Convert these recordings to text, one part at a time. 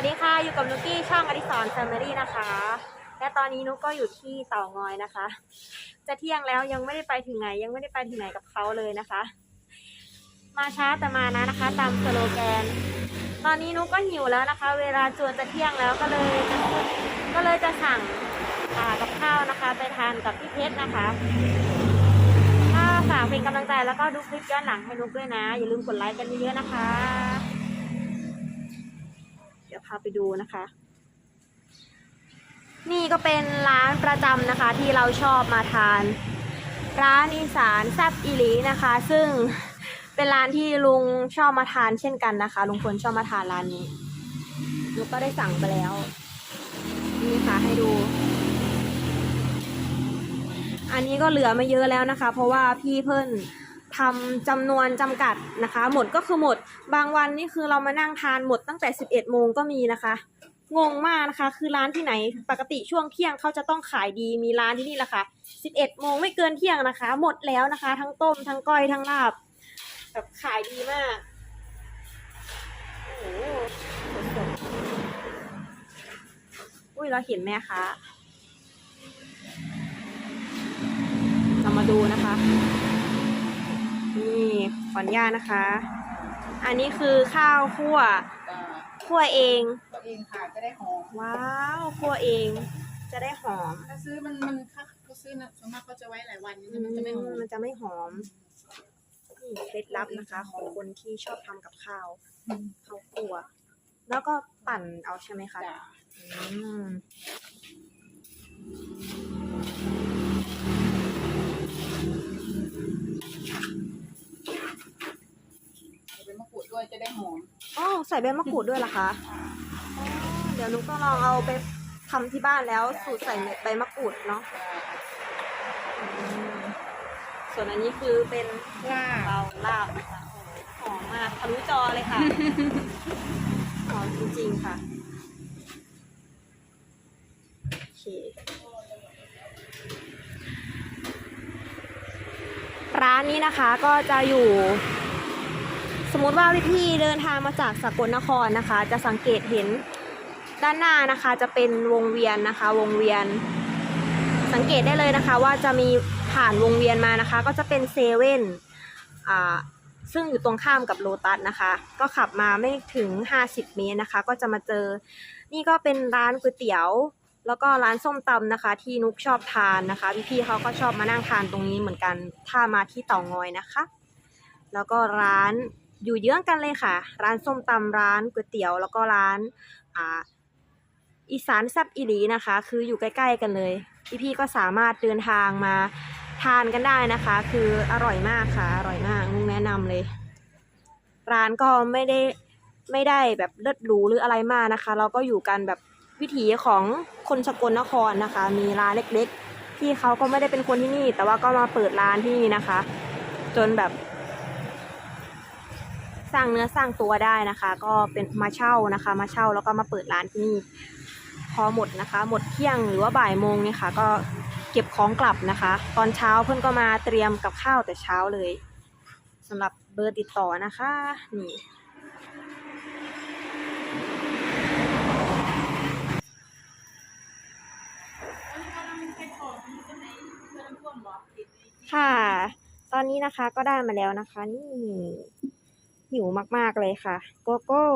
วัสดีค่ะ อยู่กับนุกกี้ช่องอดิสรแฟมิลี่นะคะ และตอนนี้นุกก็อยู่ที่เต่างอยนะคะ จะเที่ยงแล้วยังไม่ได้ไปถึงไหน ยังไม่ได้ไปถึงไหนกับเขาเลยนะคะ มาช้าแต่มานะนะคะ ตามสโลแกน ตอนนี้นุกก็หิวแล้วนะคะ เวลาจวนจะเที่ยงแล้วก็เลยก็เลยจะสั่งอ่ากับข้าวนะคะ ไปทานกับพี่เพชรนะคะก็ฝากเป็นกำลังใจแล้วก็ดูคลิปย้อนหลังให้นุกด้วยนะ อย่าลืมกดไลค์กันเยอะๆนะคะ พาไปดูนะคะ นี่ก็เป็นร้านประจำนะคะที่เราชอบมาทาน ร้านอีสานแซบอีหลีนะคะ ซึ่งเป็นร้านที่ลุงชอบมาทานเช่นกันนะคะ ลุงพลชอบมาทานร้านนี้ลุงก็ได้สั่งไปแล้ว นี่ค่ะให้ดู อันนี้ก็เหลือไม่เยอะแล้วนะคะ เพราะว่าพี่เพิ่น ทำจำนวนจำกัดนะคะ หมดก็คือหมด บางวันนี่คือเรามานั่งทานหมดตั้งแต่ 11โมงก็มีนะคะ งงมากนะคะ คือร้านที่ไหนปกติช่วงเที่ยงเขาจะต้องขายดีมีร้านที่นี่แหละค่ะ 11โมงไม่เกินเที่ยงนะคะ หมดแล้วนะคะ ทั้งต้มทั้งก้อยทั้งลาบแบบขายดีมากโอ้โหอุ้ยเราเห็นไหมคะเรามาดูนะคะ ออนุญาตนะคะ อันนี้คือข้าวคั่วเอ่อคั่วเอง ตัวเองค่ะจะได้หอมว้าวคั่วเอง จะได้หอมถ้าซื้อมันมันถ้าเขาซื้อนะส่วนมากเขาจะไว้หลายวันอืมันจะไม่หอมมันจะไม่หอมนี่เคล็ดลับนะคะ ของคนที่ชอบทำกับข้าวอืมข้าวคั่วแล้วก็ปั่นเอาใช่ไหมคะ จ้ะอืม หอมอ๋อใส่ใบมะกรูดด้วยเหรอคะอ๋อเดี๋ยวนุกต้องลองเอาไปทำที่บ้านแล้วสูตรใส่ใบมะกรูดเนาะอืมส่วนอันนี้คือเป็นลาบเบาลาบนะคะโอ้โหหอมมากทะลุจอเลยค่ะ หอมจริงๆค่ะโอเคร้านนี้นะคะก็จะอยู่ สมมติว่าพี่เดินทางมาจากสกลนครนะคะ จะสังเกตเห็นด้านหน้านะคะจะเป็นวงเวียนนะคะ วงเวียน สังเกตได้เลยนะคะ ว่าจะมีผ่านวงเวียนมานะคะ ก็จะเป็นเซเว่นอ่าซึ่งอยู่ตรงข้ามกับโลตัสนะคะ ก็ขับมาไม่ถึง 50 เมตรนะคะ ก็จะมาเจอ นี่ก็เป็นร้านก๋วยเตี๋ยว แล้วก็ร้านส้มตำนะคะ ที่นุกชอบทานนะคะพี่ๆเขาก็ชอบมานั่งทานตรงนี้เหมือนกันถ้ามาที่เต่างอยนะคะ แล้วก็ร้าน อยู่เยื้องกันเลยค่ะ ร้านส้มตำร้านก๋วยเตี๋ยวแล้วก็ร้านอ่าอีสานแซบอีหลีนะคะ คืออยู่ใกล้ๆกันเลย พี่ๆก็สามารถเดินทางมาทานกันได้นะคะ คืออร่อยมากค่ะ อร่อยมากนุกแนะนำเลย ร้านก็ไม่ได้ไม่ได้แบบเลิศหรูหรืออะไรมากนะคะ เราก็อยู่กันแบบวิถีของคนสกลนครนะคะ มีร้านเล็กๆ ที่เขาก็ไม่ได้เป็นคนที่นี่ แต่ว่าก็มาเปิดร้านที่นี่นะคะ จนแบบ สร้างเนื้อสร้างตัวได้นะคะ ก็เป็นมาเช่านะคะ มาเช่าแล้วก็มาเปิดร้านที่นี่พอหมดนะคะ หมดเที่ยงหรือว่าบ่ายโมงเนี่ยค่ะ ก็เก็บของกลับนะคะ ตอนเช้าเพื่อนก็มาเตรียมกับข้าวแต่เช้าเลยสำหรับเบอร์ติดต่อนะคะนี่ค่ะ ตอนนี้นะคะก็ได้มาแล้วนะคะ นี่ หิวมากๆเลยค่ะ โกโก้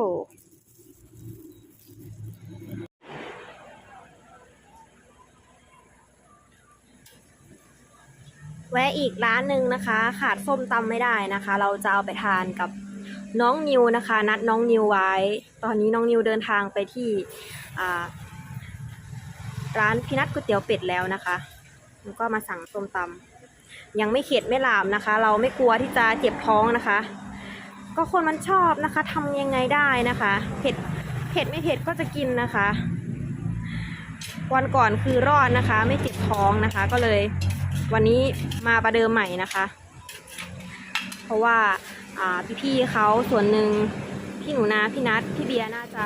แวะอีกร้านหนึ่งนะคะ ขาดส้มตำไม่ได้นะคะ เราจะเอาไปทานกับน้องนิวนะคะ นัดน้องนิวไว้ ตอนนี้น้องนิวเดินทางไปที่ร้านพี่นัทก๋วยเตี๋ยวเป็ดแล้วนะคะแล้วก็มาสั่งส้มตำยังไม่เข็ดไม่หลามนะคะ เราไม่กลัวที่จะเจ็บท้องนะคะ ก็คนมันชอบนะคะทำยังไงได้นะคะ เผ็ดเผ็ดไม่เผ็ดก็จะกินนะคะ วันก่อนคือรอดนะคะ ไม่เจ็บท้องนะคะ ก็เลย วันนี้มาประเดิมใหม่นะคะ เพราะว่าอ่พี่ๆเขาส่วนหนึ่งพี่หนูนาพี่นัทพี่เบียร์น่าจะ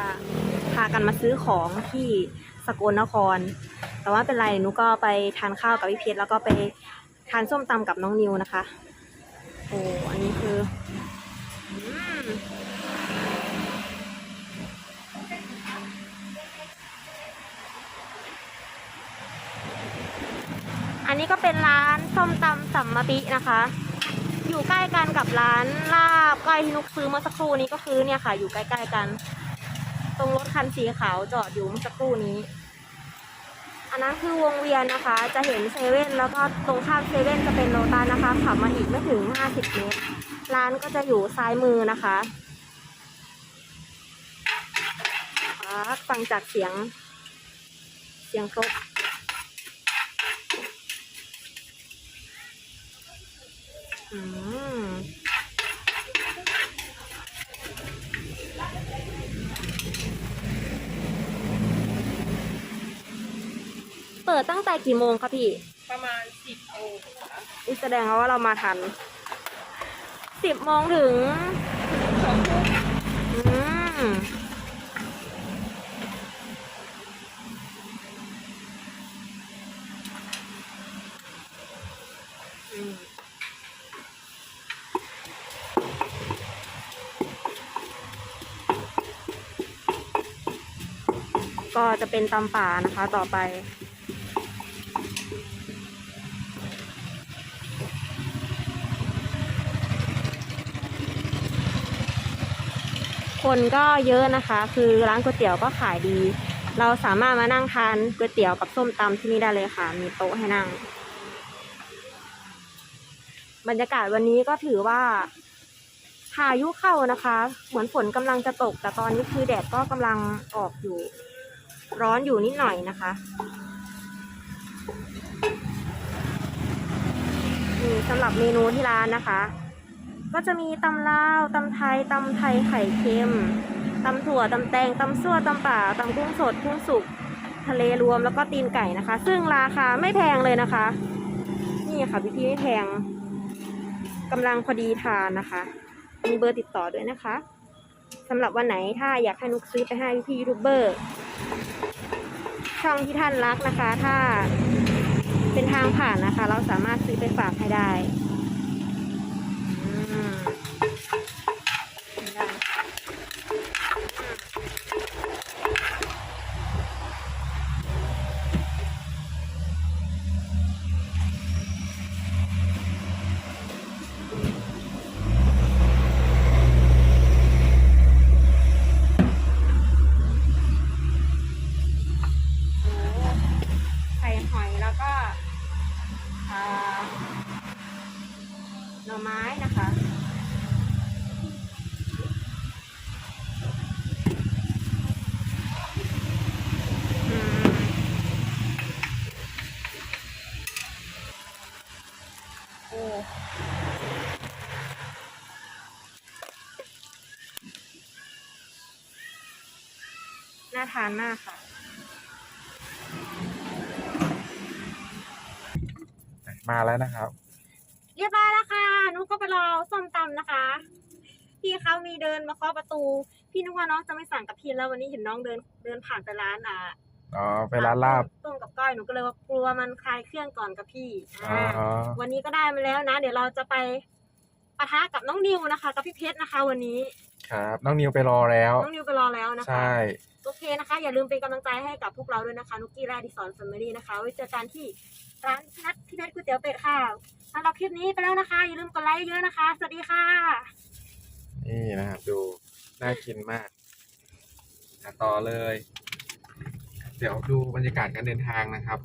พากันมาซื้อของที่สกลนคร แต่ว่าเป็นไรหนูก็ไปทานข้าวกับพี่เพชรแล้วก็ไปทานส้มตำกับน้องนิวนะคะ โอ้อันนี้คือ อันนี้ก็เป็นร้านส้มตำสัมตินะคะ อยู่ใกล้กันกับร้านลาบก้อยที่นุกซื้อเมื่อสักครู่นี้ก็คือเนี่ยค่ะ อยู่ใกล้ๆกัน ตรงรถคันสีขาวจอดอยู่เมื่อสักครู่นี้ อันนั้นคือวงเวียนนะคะ จะเห็นเซเว่นแล้วก็ตรงข้ามเซเว่นจะเป็นโลตัสนะคะขับมาอีกไม่ถึง 50 เมตร ร้านก็จะอยู่ซ้ายมือนะคะฟังจากเสียง เสียงครบ อืมเปิดตั้งแต่กี่โมงคะพี่ ประมาณสิบโมงอุ๊ยแสดงว่าเรามาทันสิบโมงถึงสองทุ่มอืมอืม ก็จะเป็นตำป่านะคะต่อไป คนก็เยอะนะคะ คือร้านก๋วยเตี๋ยวก็ขายดี เราสามารถมานั่งทานก๋วยเตี๋ยวกับส้มตำที่นี่ได้เลยค่ะ มีโต๊ะให้นั่ง บรรยากาศวันนี้ก็ถือว่าพายุเข้านะคะ เหมือนฝนกำลังจะตก แต่ตอนนี้คือแดดก็กำลังออกอยู่ ร้อนอยู่นิดหน่อยนะคะนี่สำหรับเมนูที่ร้านนะคะ ก็จะมีตำลาวตำไทยตำไทยไข่เค็มตำถั่วตำแตงตำซั่วตำป่าตำกุ้งสดกุ้งสุกทะเลรวมแล้วก็ตีนไก่นะคะ ซึ่งราคาไม่แพงเลยนะคะ นี่ค่ะพี่พี่ไม่แพงกำลังพอดีทานนะคะ มีเบอร์ติดต่อด้วยนะคะสำหรับวันไหนถ้าอยากให้นุกซื้อไปให้พี่พี่ยูทูบเบอร์ ช่องที่ท่านรักนะคะ ถ้าเป็นทางผ่านนะคะ เราสามารถซื้อไปฝากให้ได้อืมได้โอ้ไข่หอยแล้วก็อ่าหน่อไม้นะคะ อืมโอ้ น่าทานมากค่ะ มาแล้วนะครับ เรียบร้อยแล้วค่ะนุกก็ไปรอส้มตำนะคะ พี่เขามีเดินมาเคาะประตู พี่นึกว่าน้องจะไม่สั่งกับพี่แล้ววันนี้เห็นน้องเดินเดินผ่านไปร้านอะอ๋อไปร้านลาบต้มกับก้อยหนูก็เลยว่ากลัวมันคลายเครื่องก่อนกับพี่อ๋ออ่าวันนี้ก็ได้มาแล้วนะ เดี๋ยวเราจะไป ปะทะกับน้องนิวนะคะ กับพี่เพชรนะคะ วันนี้ครับ น้องนิวไปรอแล้ว น้องนิวไปรอแล้วนะคะ ใช่ โอเคนะคะ อย่าลืมเป็นกำลังใจให้กับพวกเราด้วยนะคะ นุกกี้และดิสอนแฟมิลี่นะคะ ไว้เจอกันที่ร้านนัดพี่เพชรก๋วยเตี๋ยวเป็ดค่ะสำหรับคลิปนี้ไปแล้วนะคะ อย่าลืมกดไลค์เยอะๆนะคะ สวัสดีค่ะ นี่นะครับดู น่ากินมากอะต่อเลย เดี๋ยวดูบรรยากาศการเดินทางนะครับ